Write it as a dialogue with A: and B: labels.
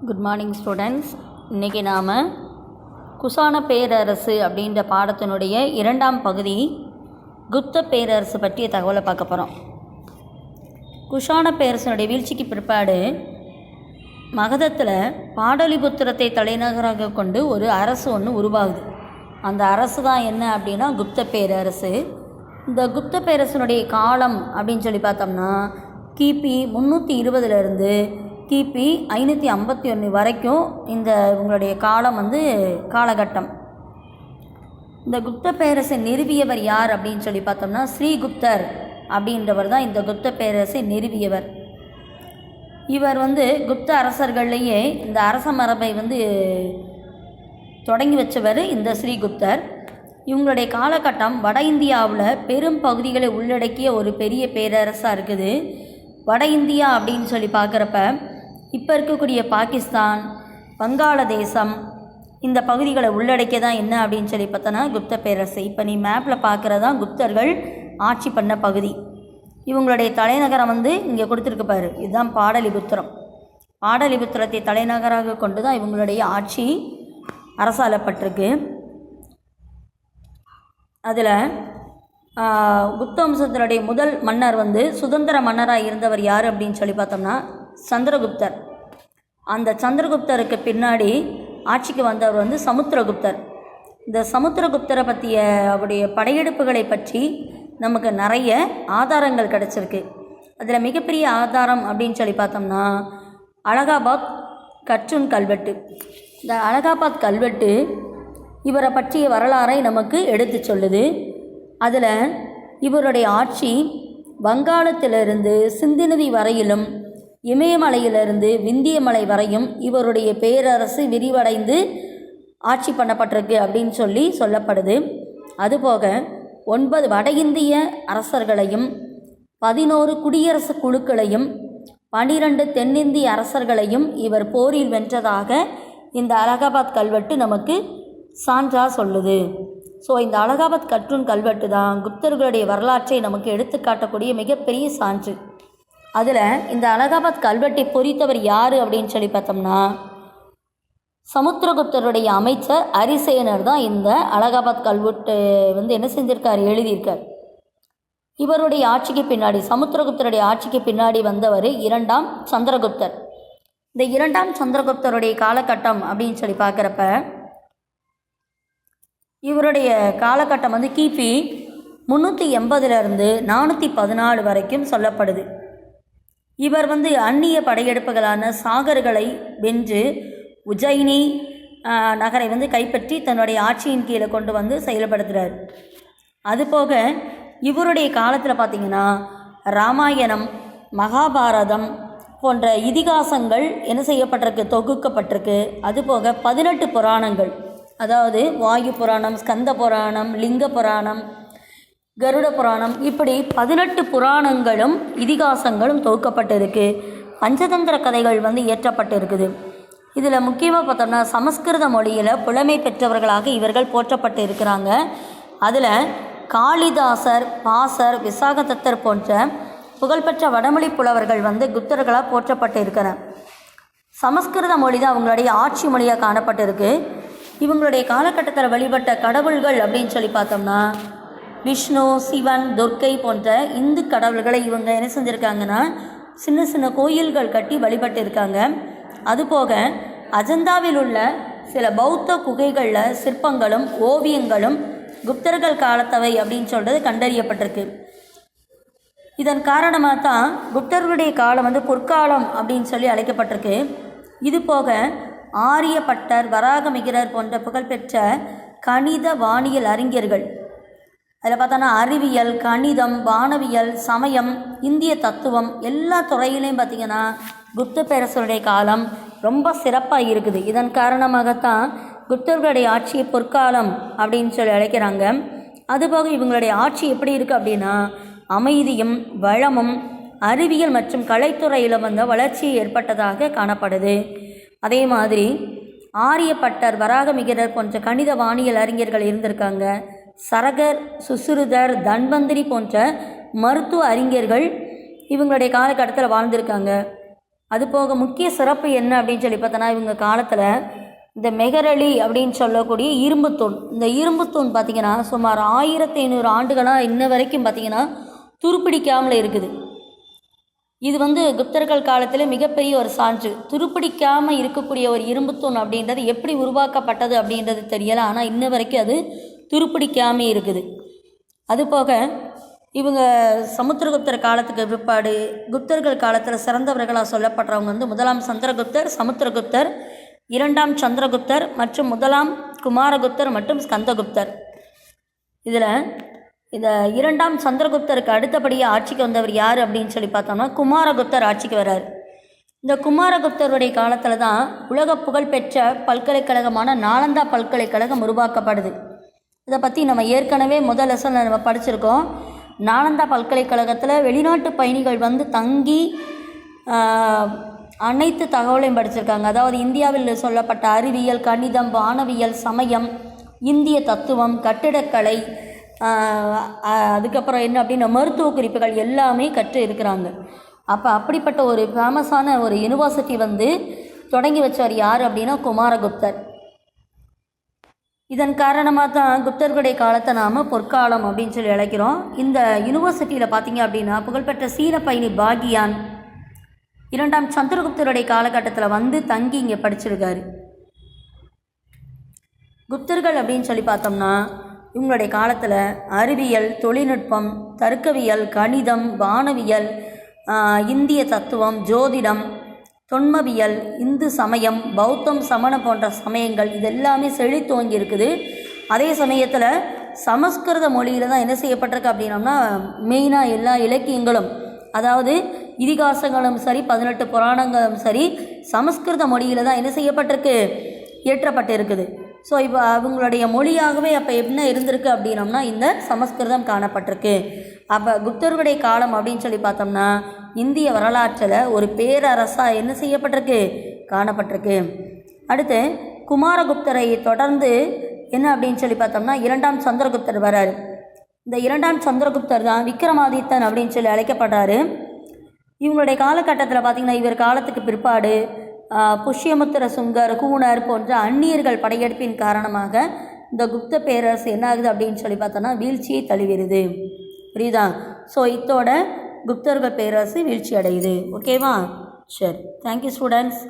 A: Good morning students இன்றைக்கி நாம் குசான பேரரசு அப்படின்ற பாடத்தினுடைய இரண்டாம் பகுதி குப்த பேரரசு பற்றிய தகவலை பார்க்க போகிறோம் குஷான பேரரசனுடைய வீழ்ச்சிக்கு பிற்பாடு மகதத்தில் பாடலிபுத்திரத்தை தலைநகராக கொண்டு ஒரு அரசு ஒன்று உருவாகுது. அந்த அரசு தான் என்ன அப்படின்னா குப்த பேரரசு. இந்த குப்த பேரரசனுடைய காலம் அப்படின்னு சொல்லி பார்த்தோம்னா கிபி முந்நூற்றி இருபதுலேருந்து கிபி ஐநூற்றி ஐம்பத்தி ஒன்று வரைக்கும் இந்த இவங்களுடைய காலம் வந்து காலகட்டம். இந்த குப்த பேரரசை நிறுவியவர் யார் அப்படின்னு சொல்லி பார்த்தோம்னா ஸ்ரீகுப்தர் அப்படின்றவர் தான் இந்த குப்த பேரரசை நிறுவியவர். இவர் வந்து குப்த அரசர்கள்லேயே இந்த அரச மரபை வந்து தொடங்கி வச்சவர் இந்த ஸ்ரீகுப்தர் இவங்களுடைய காலகட்டம் வட இந்தியாவில் பெரும் பகுதிகளை உள்ளடக்கிய ஒரு பெரிய பேரரசாக இருக்குது. வட இந்தியா அப்படின்னு சொல்லி பார்க்குறப்ப இப்போ இருக்கக்கூடிய பாகிஸ்தான் வங்காளதேசம் இந்த பகுதிகளை உள்ளடக்கிய தான் என்ன அப்படின்னு சொல்லி பார்த்தோன்னா குப்த பேரரசு. இப்போ நீ மேப்பில் பார்க்குறதா குப்தர்கள் ஆட்சி பண்ண பகுதி. இவங்களுடைய தலைநகரம் வந்து இங்கே கொடுத்துருக்கு பாரு. இதுதான் பாடலிபுத்திரம். பாடலிபுத்திரத்தை தலைநகராக கொண்டு தான் இவங்களுடைய ஆட்சி அரசாளப்பட்டிருக்கு. அதில் குப்த வம்சத்தினுடைய முதல் மன்னர் வந்து சுதந்திர மன்னராக இருந்தவர் யார் அப்படின்னு சொல்லி பார்த்தோம்னா சந்திரகுப்தர். அந்த சந்திரகுப்தருக்கு பின்னாடி ஆட்சிக்கு வந்தவர் வந்து சமுத்திரகுப்தர். இந்த சமுத்திரகுப்தரை பற்றிய அவருடைய படையெடுப்புகளை பற்றி நமக்கு நிறைய ஆதாரங்கள் கிடச்சிருக்கு. அதில் மிகப்பெரிய ஆதாரம் அப்படின்னு சொல்லி பார்த்தோம்னா அலகாபாத் கற்றுன் கல்வெட்டு. இந்த அலகாபாத் கல்வெட்டு இவரை பற்றிய வரலாறை நமக்கு எடுத்து சொல்லுது. அதில் இவருடைய ஆட்சி வங்காளத்திலிருந்து சிந்து நதி வரையிலும் இமயமலையிலிருந்து விந்திய மலை வரையும் இவருடைய பேரரசு விரிவடைந்து ஆட்சி பண்ணப்பட்டிருக்கு அப்படின்னு சொல்லி சொல்லப்படுது. அதுபோக ஒன்பது வட இந்திய அரசர்களையும் பதினோரு குடியரசு குழுக்களையும் பனிரெண்டு தென்னிந்திய அரசர்களையும் இவர் போரில் வென்றதாக இந்த அலகாபாத் கல்வெட்டு நமக்கு சான்றாக சொல்லுது. ஸோ இந்த அலகாபாத் கற்றுன் கல்வெட்டு தான் குப்தர்களுடைய வரலாற்றை நமக்கு எடுத்து காட்டக்கூடிய மிகப்பெரிய சான்று. அதில் இந்த அலகாபாத் கல்வெட்டை பொறித்தவர் யார் அப்படின்னு சொல்லி பார்த்தோம்னா சமுத்திரகுப்தருடைய அமைச்சர் அரிசேனர் தான் இந்த அலகாபாத் கல்வெட்டு வந்து என்ன செஞ்சிருக்கார் எழுதியிருக்கார். இவருடைய ஆட்சிக்கு பின்னாடி சமுத்திரகுப்தருடைய ஆட்சிக்கு பின்னாடி வந்தவர் இரண்டாம் சந்திரகுப்தர். இந்த இரண்டாம் சந்திரகுப்தருடைய காலகட்டம் அப்படின்னு சொல்லி பார்க்குறப்ப இவருடைய காலகட்டம் வந்து கிபி முந்நூற்றி எண்பதுலேருந்து நானூற்றி பதினாலு வரைக்கும் சொல்லப்படுது. இவர் வந்து அந்நிய படையெடுப்புகளான சாகர்களை வென்று உஜ்ஜயினி நகரை வந்து கைப்பற்றி தன்னுடைய ஆட்சியின் கீழே கொண்டு வந்து செயல்படுத்துகிறார் அதுபோக இவருடைய காலத்தில் பார்த்திங்கன்னா ராமாயணம் மகாபாரதம் போன்ற இதிகாசங்கள் என்ன செய்யப்பட்டிருக்கு தொகுக்கப்பட்டிருக்கு. அதுபோக பதினெட்டு புராணங்கள். அதாவது வாயு புராணம் ஸ்கந்த புராணம் லிங்க புராணம் கருட புராணம். இப்படி பதினெட்டு புராணங்களும் இதிகாசங்களும் தொகுக்கப்பட்டிருக்கு. பஞ்சதந்திர கதைகள் வந்து இயற்றப்பட்டு இருக்குது இதில் முக்கியமாக பார்த்தோம்னா சமஸ்கிருத மொழியில் புலமை பெற்றவர்களாக இவர்கள் போற்றப்பட்டு இருக்கிறாங்க அதில் காளிதாசர் பாசர் விசாகதத்தர் போன்ற புகழ்பெற்ற வடமொழி புலவர்கள் வந்து குப்தர்களாக போற்றப்பட்டு இருக்கிறார் சமஸ்கிருத மொழி தான் அவங்களுடைய ஆட்சி மொழியாக காணப்பட்டிருக்கு. இவங்களுடைய காலகட்டத்தில் வழிபட்ட கடவுள்கள் அப்படின்னு சொல்லி பார்த்தோம்னா விஷ்ணு சிவன் துர்க்கை போன்ற இந்து கடவுள்களை இவங்க என்ன செஞ்சுருக்காங்கன்னா சின்ன சின்ன கோயில்கள் கட்டி வழிபட்டு இருக்காங்க அதுபோக அஜந்தாவில் உள்ள சில பௌத்த குகைகளில் சிற்பங்களும் ஓவியங்களும் குப்தர்கள் காலத்தவை அப்படின்னு சொல்கிறது கண்டறியப்பட்டிருக்கு. இதன் காரணமாக தான் குப்தர்களுடைய காலம் வந்து பொற்காலம் அப்படின்னு சொல்லி அழைக்கப்பட்டிருக்கு. இது போக ஆரியப்பட்டர் வராகமிகிரர் போன்ற புகழ்பெற்ற கணித வானியல் அறிஞர்கள் அதில் பார்த்தோன்னா அறிவியல் கணிதம் வானவியல் சமயம் இந்திய தத்துவம் எல்லா துறையிலையும் பார்த்திங்கன்னா குப்த பேரரசருடைய காலம் ரொம்ப சிறப்பாக இருக்குது. இதன் காரணமாகத்தான் குப்தர்களுடைய ஆட்சியை பொற்காலம் அப்படின்னு சொல்லி அழைக்கிறாங்க. அதுபோக இவங்களுடைய ஆட்சி எப்படி இருக்குது அப்படின்னா அமைதியும் வளமும் அறிவியல் மற்றும் கலைத்துறையில் வந்த வளர்ச்சி ஏற்பட்டதாக காணப்படுது. அதே மாதிரி ஆரியப்பட்டர் வராகமிகிரர் போன்ற கணித வானியல் அறிஞர்கள் இருந்திருக்காங்க. சரகர் சுசுருதர் தன்வந்திரி போன்ற மருத்துவ அறிஞர்கள் இவங்களுடைய காலகட்டத்தில் வாழ்ந்திருக்காங்க. அது போக முக்கிய சிறப்பு என்ன அப்படின்னு சொல்லி பார்த்தோன்னா இவங்க காலத்தில் இந்த மெகரளி அப்படின்னு சொல்லக்கூடிய இரும்புத்தூண் இந்த இரும்புத்தூண் பார்த்திங்கன்னா சுமார் ஆயிரத்தி ஐநூறு ஆண்டுகளாக இன்ன வரைக்கும் பார்த்திங்கன்னா துருப்பிடிக்காமல் இருக்குது. இது வந்து குப்தர்கள் காலத்தில் மிகப்பெரிய ஒரு சான்று. துருப்பிடிக்காமல் இருக்கக்கூடிய ஒரு இரும்புத்தூண் அப்படின்றது எப்படி உருவாக்கப்பட்டது அப்படின்றது தெரியலை. ஆனால் இன்ன வரைக்கும் அது துருப்பிடிக்காமல் இருக்குது. அதுபோக இவங்க சமுத்திரகுப்தர் காலத்துக்கு பிற்பாடு குப்தர்கள் காலத்தில் சிறந்தவர்களாக சொல்லப்படுறவங்க வந்து முதலாம் சந்திரகுப்தர் சமுத்திரகுப்தர் இரண்டாம் சந்திரகுப்தர் மற்றும் முதலாம் குமாரகுப்தர் மற்றும் ஸ்கந்தகுப்தர். இதில் இந்த இரண்டாம் சந்திரகுப்தருக்கு அடுத்தபடியாக ஆட்சிக்கு வந்தவர் யார் அப்படின்னு சொல்லி பார்த்தோம்னா குமாரகுப்தர் ஆட்சிக்கு வர்றார். இந்த குமாரகுப்தருடைய காலத்தில் தான் உலக புகழ்பெற்ற பல்கலைக்கழகமான நாலந்தா பல்கலைக்கழகம் உருவாக்கப்படுது. இதை பற்றி நம்ம ஏற்கனவே முதல் லெசனில் நம்ம படிச்சிருக்கோம். நாலந்தா பல்கலைக்கழகத்தில் வெளிநாட்டு பயணிகள் வந்து தங்கி அனைத்து தகவலையும் படிச்சிருக்காங்க. அதாவது இந்தியாவில் சொல்லப்பட்ட அறிவியல் கணிதம் வானவியல் சமயம் இந்திய தத்துவம் கட்டிடக்கலை அதுக்கப்புறம் என்ன அப்படின்னா மருத்துவ குறிப்புகள் எல்லாமே கற்று இருக்கிறாங்க. அப்போ அப்படிப்பட்ட ஒரு ஃபேமஸான ஒரு யூனிவர்சிட்டி வந்து தொடங்கி வச்சவர் யார் அப்படின்னா குமாரகுப்தர். இதன் காரணமாக தான் குப்தர்களுடைய காலத்தை நாம் பொற்காலம் அப்படின்னு சொல்லி அழைக்கிறோம். இந்த யூனிவர்சிட்டியில் பார்த்தீங்க அப்படின்னா புகழ்பெற்ற சீன பயணி பாகியான் இரண்டாம் சந்திரகுப்தருடைய காலகட்டத்தில் வந்து தங்கி இங்கே படிச்சிருக்காரு. குப்தர்கள் அப்படின்னு சொல்லி பார்த்தோம்னா இவங்களுடைய காலத்தில் அறிவியல் தொழில்நுட்பம் தர்க்கவியல் கணிதம் வானவியல் இந்திய தத்துவம் ஜோதிடம் தொன்மவியல் இந்து சமயம் பௌத்தம் சமணம் போன்ற சமயங்கள் இதெல்லாமே செழித்தோங்கி இருக்குது அதே சமயத்தில் சமஸ்கிருத மொழியில் தான் என்ன செய்யப்பட்டிருக்கு அப்படின்னோம்னா மெயினாக எல்லா இலக்கியங்களும் அதாவது இதிகாசங்களும் சரி பதினெட்டு புராணங்களும் சரி சமஸ்கிருத மொழியில் தான் என்ன செய்யப்பட்டிருக்கு? இயற்றப்பட்டு இருக்குது ஸோ இப்போ அவங்களுடைய மொழியாகவே அப்போ என்ன இருந்திருக்கு அப்படின்னோம்னா இந்த சமஸ்கிருதம் காணப்பட்டிருக்கு. அப்போ குப்தருடைய காலம் அப்படின்னு சொல்லி பார்த்தோம்னா இந்திய வரலாற்றில் ஒரு பேரரசாக என்ன செய்யப்பட்டிருக்கு? காணப்பட்டிருக்கு. அடுத்து குமாரகுப்தரை தொடர்ந்து என்ன அப்படின்னு சொல்லி பார்த்தோம்னா இரண்டாம் சந்திரகுப்தர் வராரு. இந்த இரண்டாம் சந்திரகுப்தர் தான் விக்ரமாதித்தன் அப்படின்னு சொல்லி அழைக்கப்படுறாரு. இவங்களுடைய காலகட்டத்தில் பார்த்திங்கன்னா இவர் காலத்துக்கு பிற்பாடு புஷ்யமுத்திர சுங்கர் கூணர் போன்ற அந்நியர்கள் படையெடுப்பின் காரணமாக இந்த குப்த பேரரசு என்ன ஆகுது அப்படின்னு சொல்லி பார்த்தோன்னா வீழ்ச்சியை தழுவிடுது. புரியுதா? ஸோ இத்தோட குப்தர்கள் பேரரசு வீழ்ச்சி அடையுது ஓகேவா சரி. Thank you students